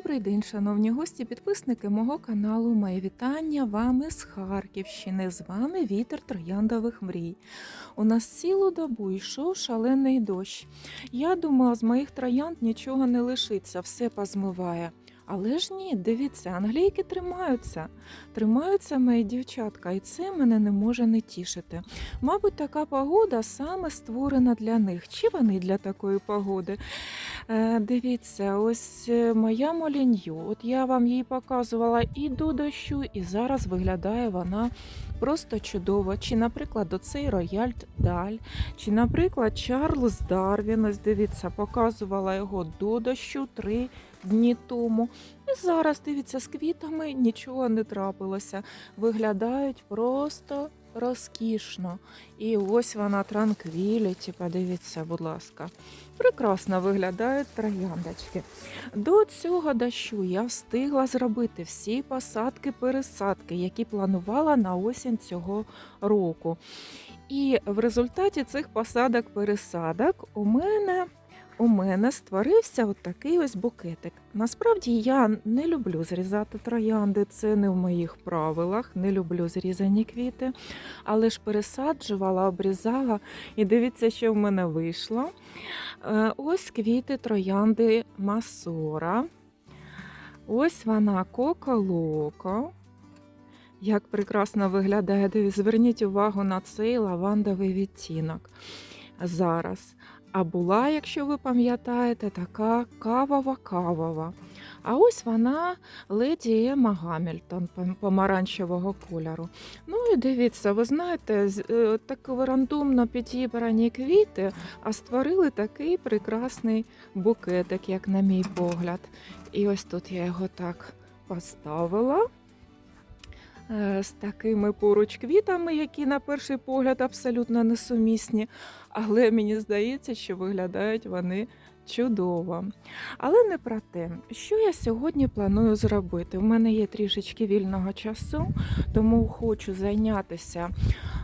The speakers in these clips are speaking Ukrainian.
Добрий день, шановні гості, підписники мого каналу. Моє вітання вам із Харківщини. З вами вітер трояндових мрій. У нас цілу добу йшов шалений дощ. Я думала, з моїх троянд нічого не лишиться, все позмиває. Але ж ні, дивіться, англійки тримаються. Тримаються мої дівчатка, і це мене не може не тішити. Мабуть, така погода саме створена для них. Чи вони для такої погоди? Е, дивіться, ось е, моя молінью. От я вам її показувала і до дощу, і зараз виглядає вона просто чудово. Чи, наприклад, оцей Рояльд Даль, чи, наприклад, Чарльз Дарвін. Ось дивіться, показувала його до дощу три дні тому. І зараз дивіться, з квітами нічого не трапилося. Виглядають просто розкішно. І ось вона транквіліті, подивіться, будь ласка. Прекрасно виглядають трояндочки. До цього дощу я встигла зробити всі посадки-пересадки, які планувала на осінь цього року. І в результаті цих посадок-пересадок у мене у мене створився от такий ось букетик. Насправді я не люблю зрізати троянди, це не в моїх правилах, не люблю зрізані квіти, але ж пересаджувала, обрізала, і дивіться, що в мене вийшло. Е, Ось квіти троянди Масора. Ось вона Коко-Локо. Як прекрасно виглядає, зверніть увагу на цей лавандовий відтінок зараз. А була, якщо ви пам'ятаєте, така кавова-кавова. А ось вона леді Ема Гамільтон помаранчевого кольору. Ну і дивіться, ви знаєте, е, так рандомно підібрані квіти, а створили такий прекрасний букетик, як на мій погляд. І ось тут я його так поставила. Е, З такими поруч квітами, які на перший погляд абсолютно несумісні, але мені здається, що виглядають вони чудово. Але не про те, що я сьогодні планую зробити. У мене є трішечки вільного часу, тому хочу зайнятися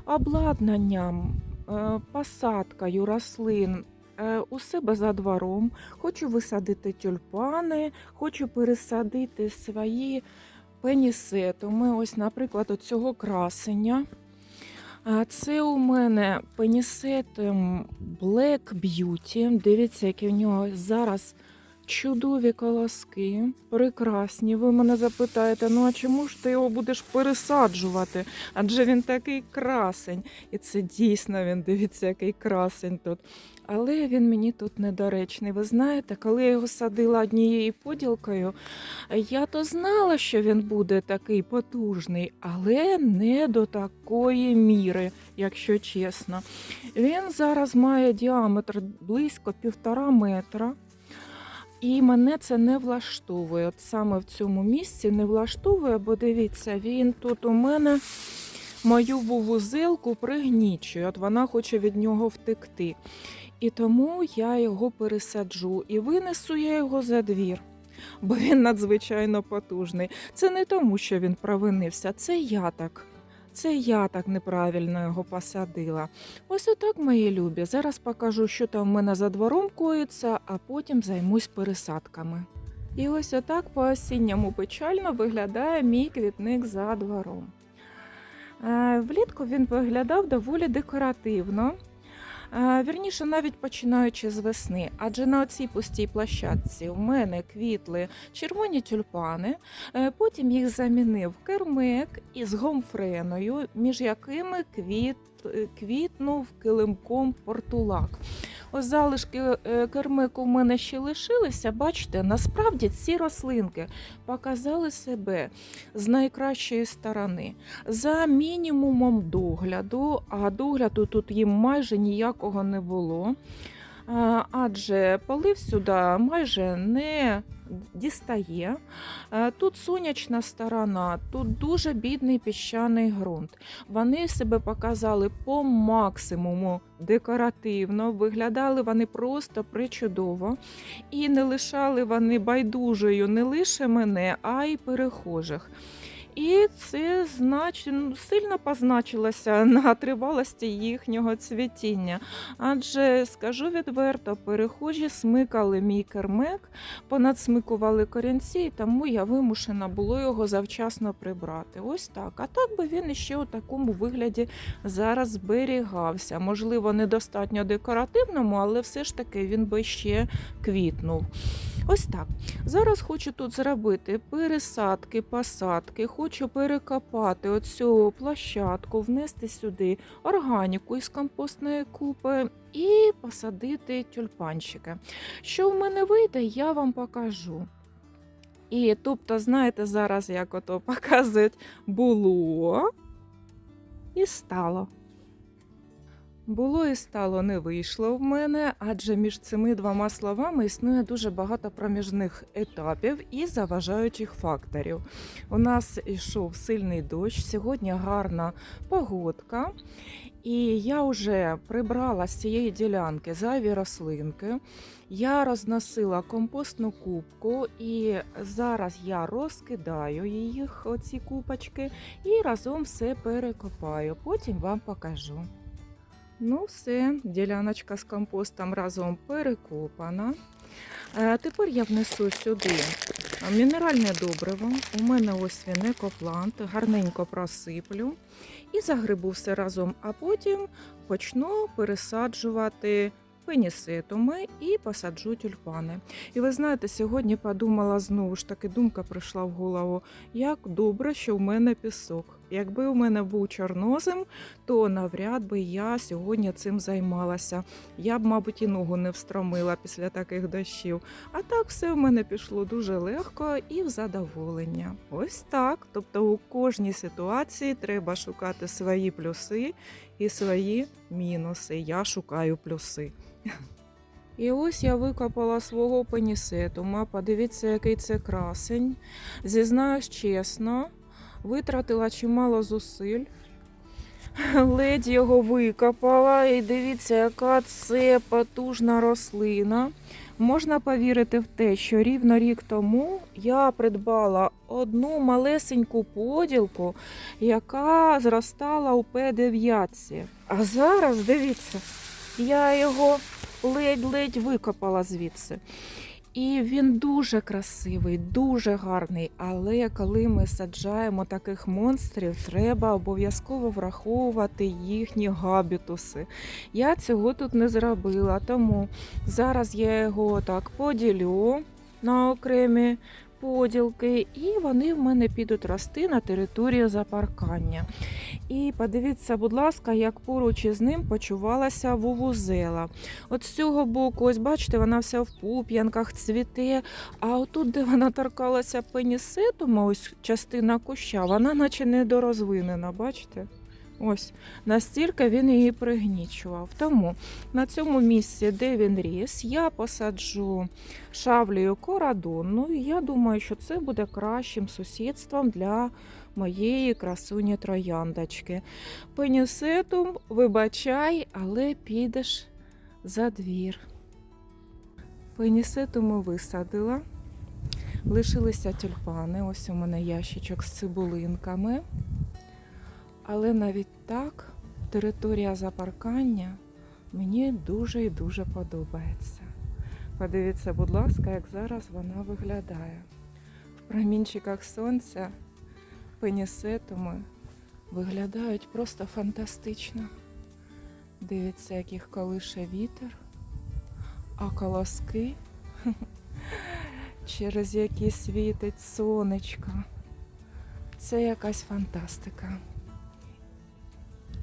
обладнанням, е, посадкою рослин. е, У себе за двором хочу висадити тюльпани, хочу пересадити свої пенісетуми. Ось, наприклад, оцього красення. А Це у мене пенісетум Black Beauty. Дивіться, які в нього зараз чудові колоски, прекрасні. Ви мене запитаєте, ну а чому ж ти його будеш пересаджувати? Адже він такий красень. І це дійсно він, дивіться, який красень тут. Але він мені тут недоречний. Ви знаєте, коли я його садила однією поділкою, я то знала, що він буде такий потужний, але не до такої міри, якщо чесно. Він зараз має діаметр близько півтора метра. І мене це не влаштовує. От саме в цьому місці не влаштовує, бо дивіться, він тут у мене мою вувузелку пригнічує. От вона хоче від нього втекти. І тому я його пересаджу і винесу я його за двір, бо він надзвичайно потужний. Це не тому, що він провинився, це я так. Це я так неправильно його посадила. Ось отак, мої любі. Зараз покажу, що там в мене за двором коїться, а потім займусь пересадками. І ось отак по осінньому печально виглядає мій квітник за двором. Е, Влітку він виглядав доволі декоративно. Е, Вірніше, навіть починаючи з весни, адже на цій пустій площадці у мене квітли червоні тюльпани, е, потім їх замінив кермик із гомфреною, між якими квіт, е, квітнув килимком портулак. Залишки кермику в мене ще лишилися. Бачите, насправді ці рослинки показали себе з найкращої сторони за мінімумом догляду, а догляду тут їм майже ніякого не було. А, Адже полив сюди майже не дістає. Е, Тут сонячна сторона, тут дуже бідний піщаний ґрунт. Вони себе показали по максимуму декоративно, виглядали вони просто причудово. І не лишали вони байдужою не лише мене, а й перехожих. І це знач... ну, сильно позначилося на тривалості їхнього цвітіння. Адже скажу відверто, перехожі смикали мій кермек, понадсмикували корінці, тому я вимушена було його завчасно прибрати. Ось так. А так би він іще у такому вигляді зараз зберігався. Можливо, недостатньо декоративному, але все ж таки він би ще квітнув. Ось так. Зараз хочу тут зробити пересадки, посадки, хочу перекопати оцю площадку, внести сюди органіку із компостної купи і посадити тюльпанчики. Що в мене вийде, я вам покажу. І тобто, знаєте, зараз як ото показують, було і стало. Було і стало не вийшло в мене, адже між цими двома словами існує дуже багато проміжних етапів і заважаючих факторів. У нас йшов сильний дощ, сьогодні гарна погодка, і я вже прибрала з цієї ділянки зайві рослинки. Я розносила компостну кубку, і зараз я розкидаю їх, оці купочки, і разом все перекопаю. Потім вам покажу. Ну, все, діляночка з компостом разом перекопана. Е, Тепер я внесу сюди мінеральне добриво. У мене ось він екоплант, гарненько просиплю і загрибу все разом, а потім почну пересаджувати пенісетуми і посаджу тюльпани. І ви знаєте, сьогодні подумала знову ж таки, думка прийшла в голову, як добре, що в мене пісок. Якби у мене був чорнозем, то навряд би я сьогодні цим займалася. Я б, мабуть, і ногу не встромила після таких дощів. А так все в мене пішло дуже легко і в задоволення. Ось так. Тобто у кожній ситуації треба шукати свої плюси і свої мінуси. Я шукаю плюси. І ось я викопала свого пенісетума. Подивіться, який це красень. Зізнаюсь чесно, витратила чимало зусиль. Ледь його викопала, і дивіться, яка це потужна рослина. Можна повірити в те, що рівно рік тому я придбала одну малесеньку поділку, яка зростала у П9. А зараз, дивіться, я його ледь-ледь викопала звідси. І він дуже красивий, дуже гарний. Але коли ми саджаємо таких монстрів, треба обов'язково враховувати їхні габітуси. Я цього тут не зробила, тому зараз я його так поділю на окремі поділки, і вони в мене підуть рости на території запаркання. І подивіться, будь ласка, як поруч із ним почувалася вувузела. От з цього боку, ось бачите, вона вся в пуп'янках цвіте. А отут, де вона торкалася пенісетума, ось частина куща, вона наче недорозвинена, бачите? Ось настільки він її пригнічував. Тому на цьому місці, де він ріс, я посаджу шавлею корадонну. Я думаю, що це буде кращим сусідством для моєї красуні трояндочки. Пенісетум, вибачай, але підеш за двір. Пенісетуму висадила. Лишилися тюльпани. Ось у мене ящичок з цибулинками. Але навіть так територія запаркання мені дуже і дуже подобається. Подивіться, будь ласка, як зараз вона виглядає. В промінчиках сонця пенісетуми виглядають просто фантастично. Дивіться, як їх колише вітер, а колоски, через які світить сонечко. Це якась фантастика.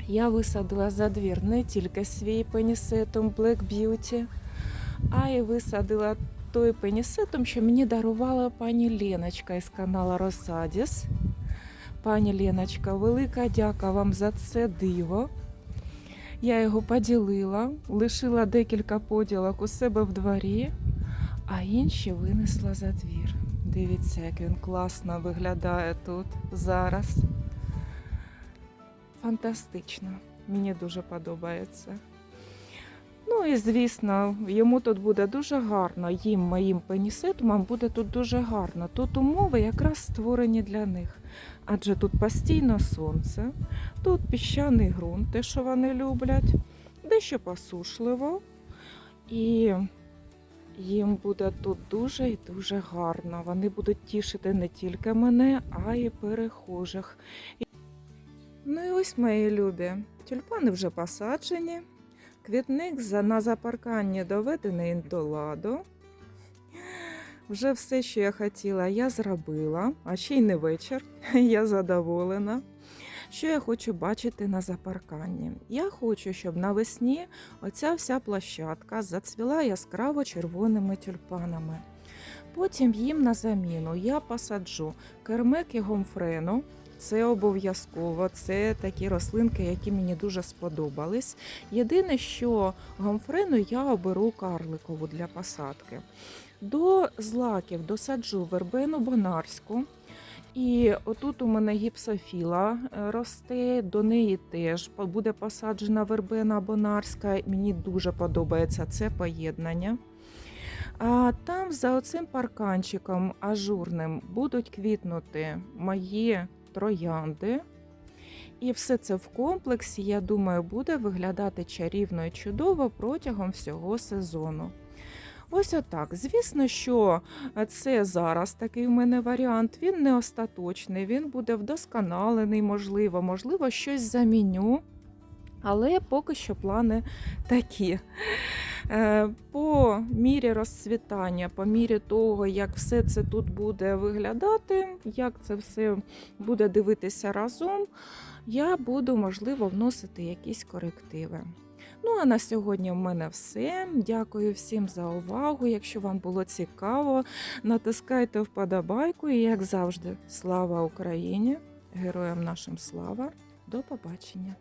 Я висадила за двір не тільки свій пенісетум Black Beauty, а й висадила той пенісетум, що мені дарувала пані Леночка із каналу Росадіс. Пані Леночка, велика дяка вам за це диво. Я його поділила, лишила декілька поділок у себе в дворі, а інші винесла за двір. Дивіться, як він класно виглядає тут зараз. Фантастично. Мені дуже подобається. Ну і звісно, йому тут буде дуже гарно. Їм моїм пенісетумам буде тут дуже гарно. Тут умови якраз створені для них. Адже тут постійно сонце, тут піщаний ґрунт, те, що вони люблять, дещо посушливо. І їм буде тут дуже і дуже гарно. Вони будуть тішити не тільки мене, а й перехожих. Ну і ось мої любі. Тюльпани вже посаджені. Квітник на запарканні доведений до ладу. Вже все, що я хотіла, я зробила, а ще й не вечір. Я задоволена. Що я хочу бачити на запарканні? Я хочу, щоб навесні оця вся площадка зацвіла яскраво червоними тюльпанами. Потім їм на заміну я посаджу кермек і гомфрену. Це обов'язково, це такі рослинки, які мені дуже сподобались. Єдине, що гомфрену я оберу карликову для посадки. До злаків досаджу вербену бонарську. І отут у мене гіпсофіла е, росте, до неї теж буде посаджена вербена бонарська. Мені дуже подобається це поєднання. А там за оцим парканчиком ажурним будуть квітнути мої троянди. І все це в комплексі, я думаю, буде виглядати чарівно і чудово протягом всього сезону. Ось отак. Звісно, що це зараз такий у мене варіант. Він не остаточний, він буде вдосконалений, можливо, можливо, щось заміню. Але поки що плани такі. Е, По мірі розцвітання, по мірі того, як все це тут буде виглядати, як це все буде дивитися разом, я буду, можливо, вносити якісь корективи. Ну, а на сьогодні в мене все. Дякую всім за увагу. Якщо вам було цікаво, натискайте вподобайку. І, як завжди, слава Україні! Героям нашим слава! До побачення!